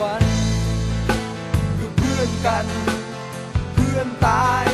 ว้วันคือเพื่อนกัน เพื่อนตาย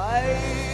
คื